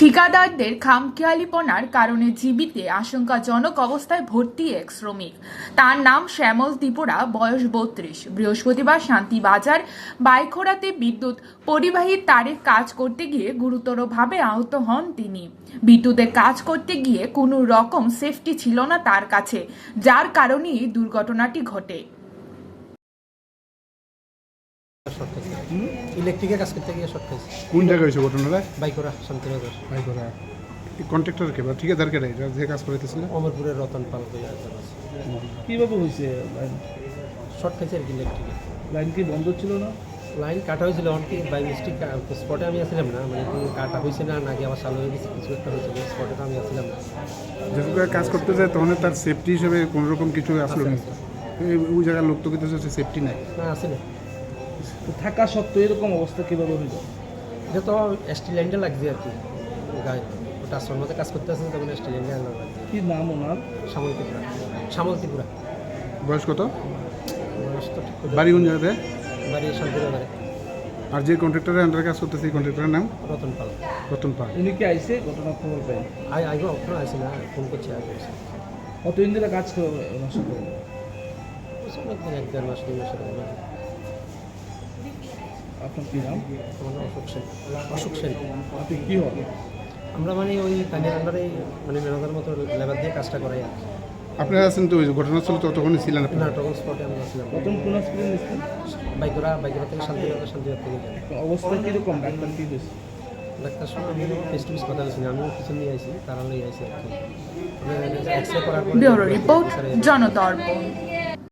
ঠিকাদারদের খামখেয়ালিপনার কারণে জীবিতে আশঙ্কাজনক অবস্থায় ভর্তি এক শ্রমিক। তার নাম শ্যামল ত্রিপুরা, বয়স বত্রিশ। বৃহস্পতিবার শান্তিবাজার, বাইখোড়াতে বিদ্যুৎ পরিবাহী তারের কাজ করতে গিয়ে গুরুতরভাবে আহত হন তিনি। বিদ্যুতের কাজ করতে গিয়ে কোনো রকম সেফটি ছিল না তার কাছে, যার কারণেই দুর্ঘটনাটি ঘটে। ইলেকট্রিকের কাজ করতে গিয়ে শর্ট খাইছে। কোন জায়গায় হয়েছে ঘটনাটা? বাইকরা শান্তিনগর। ভাই করা কন্ট্রাক্টর কে বা ঠিকাদার কে এটা যে কাজ করাইতেছিল? অমরপুরের রতন পাল কীভাবে হয়েছে লাইন শর্ট খাইছে আর কি ইলেকট্রিকে। লাইন কি বন্ধ ছিল না? লাইন কাটা হয়েছিল অনেক বাই মিস্টেক স্পটে আমি আসছিলাম না। মানে কি কাটা হয়েছে না? নাকি আবার চালু হয়ে গেছে? কিছু একটা হয়েছিল স্পটে তো আমি আসছিলাম না। যখন কাজ করতে যায় তখন তার সেফটি হিসেবে কোনো রকম কিছু আসলো না ওই জায়গার লোক তো কিন্তু সেফটি নাই। না আসে না। থাকা সত্ত্বেও এরকম অবস্থা কীভাবে হইল? এটা তো স্টিল লাইনটা লাগছে আর কি। গায়ে ট্রান্সফার মধ্যে কাজ করতে আসছে তখন স্টিল লাইনটা লাগছে কি নাম ওনার? শ্যামল ত্রিপুরা। শ্যামল ত্রিপুরা। বয়স কত? বয়স তো ঠিক বাড়ি কোন জায়গাতে? বাড়ি শান্তিনগরে আর যে কন্ট্রাক্টরের আন্ডারে কাজ করতেছে এই কন্ট্রাক্টরের নাম? রতন পাল। রতন পাল। উনি কি আইসে ঘটনা খবর পাই আই আইব ওখানে আসি না ফোন করছি আগে কতদিন ধরে কাজ করে ওনার সাথে একদিন এক দেড় মাস দুই মাসের আপনার কি নাম? আমার অশোক সেন। অশোক সেন। আপনি কি হন? আমরা মানে ওই কানের আন্ডারে মানে ম্যানেজার মতো লেবার দিয়ে কাজটা করাই আর আপনারা আছেন তো ওই ঘটনাস্থলে ততক্ষণই ছিলেন না আপনারা তখন স্পটে আমরা ছিলাম। প্রথম কোন হসপিটাল নিচ্ছেন বাইকরা বাইকরা থেকে শান্তিনগর শান্তিনগর থেকে। অবস্থা কীরকম? ডাক্তার কি হয়েছে ডাক্তার সঙ্গে আমি ফেস টু ফেস কথা বলছি আমিও পিছন নিয়ে আইছি তারা নিয়ে আইছি আর কি। করার পরে ব্যুরো রিপোর্ট জনদর্পণ